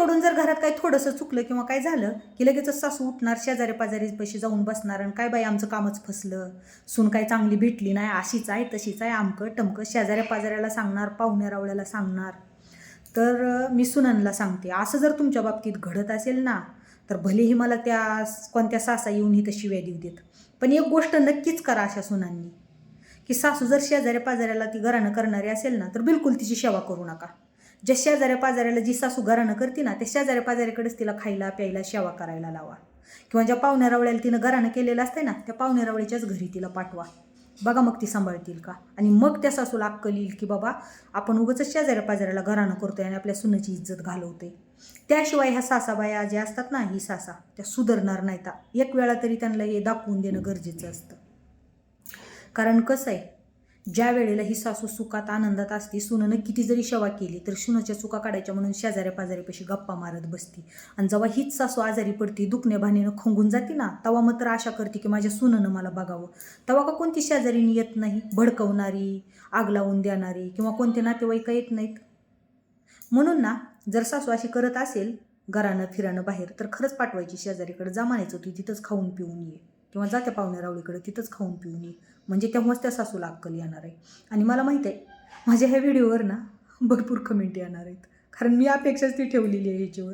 सुनेकडून जर घरात काही थोडंसं चुकलं किंवा काय झालं की लगेचच सासू उठणार शेजारी पाजारी पैसे जाऊन बसणार आणि काय बाई आमचं कामच फसलं? सून काय चांगली भेटली नाही अशीच आहे तशीच आहे आमकं टमकं शेजाऱ्या पाजाऱ्याला सांगणार पाहुण्या रावळ्याला सांगणार. तर मी सुनांना सांगते असं जर तुमच्या बाबतीत घडत असेल ना तर भलेही मला त्या कोणत्या सासा येऊन ही तशी देऊ देत. पण एक गोष्ट नक्कीच करा अशा सुनांनी की सासू जर शेजाऱ्या पाजाऱ्याला ती घरानं करणारी असेल ना तर बिलकुल तिची सेवा करू नका. ज्या शेजाऱ्या पाजाऱ्याला जी सासू घराणं करते ना त्या शेजाऱ्या पाजाऱ्याकडेच तिला खायला प्यायला सेवा करायला लावा. किंवा ज्या पाहुण्या रावळ्याला तिनं घराणं केलेलं असते ना त्या पाहुण्या रावळ्याच्याच घरी तिला पाठवा. बघा मग ती सांभाळतील का? आणि मग त्या सासूला अक्कल येईल की बाबा आपण उगाच शेजाऱ्या पाजाऱ्याला घराणं करतोय आणि आपल्या सुनेची इज्जत घालवते त्याशिवाय ह्या सासाबाया ज्या असतात ना ही सासा त्या सुधारणार नाहीत. एक वेळा तरी त्यांना हे दाखवून देणं गरजेचं असतं. कारण कसं आहे ज्या वेळेला ही सासू सुखात आनंदात असते सुननं किती जरी सेवा केली तर सुनाच्या चुका काढायच्या म्हणून शेजाऱ्या पाजाऱ्यापाशी गप्पा मारत बसती. आणि जेव्हा हीच सासू आजारी पडती दुखण्या भानीनं खंगून जाते ना तेव्हा मात्र आशा करते की माझ्या सुननं मला बघावं. तेव्हा का कोणती शेजारीनी येत नाही? भडकवणारी आग लावून देणारी किंवा कोणते नातेवाईक येत नाहीत? म्हणून ना जर सासू अशी करत असेल घरानं फिरानं बाहेर तर खरंच पाठवायची शेजारीकडे. जा म्हणायचं तू तिथंच खाऊन पिऊन ये. किंवा जात्या पाहुण्या रावळीकडे तिथंच खाऊन पिऊन ये. म्हणजे तेव्हाच त्या सासूला अक्कल येणार आहे. आणि मला माहीत आहे माझ्या ह्या व्हिडिओवर ना भरपूर कमेंट येणार आहेत. कारण मी अपेक्षाच ती ठेवलेली आहे ह्याच्यावर.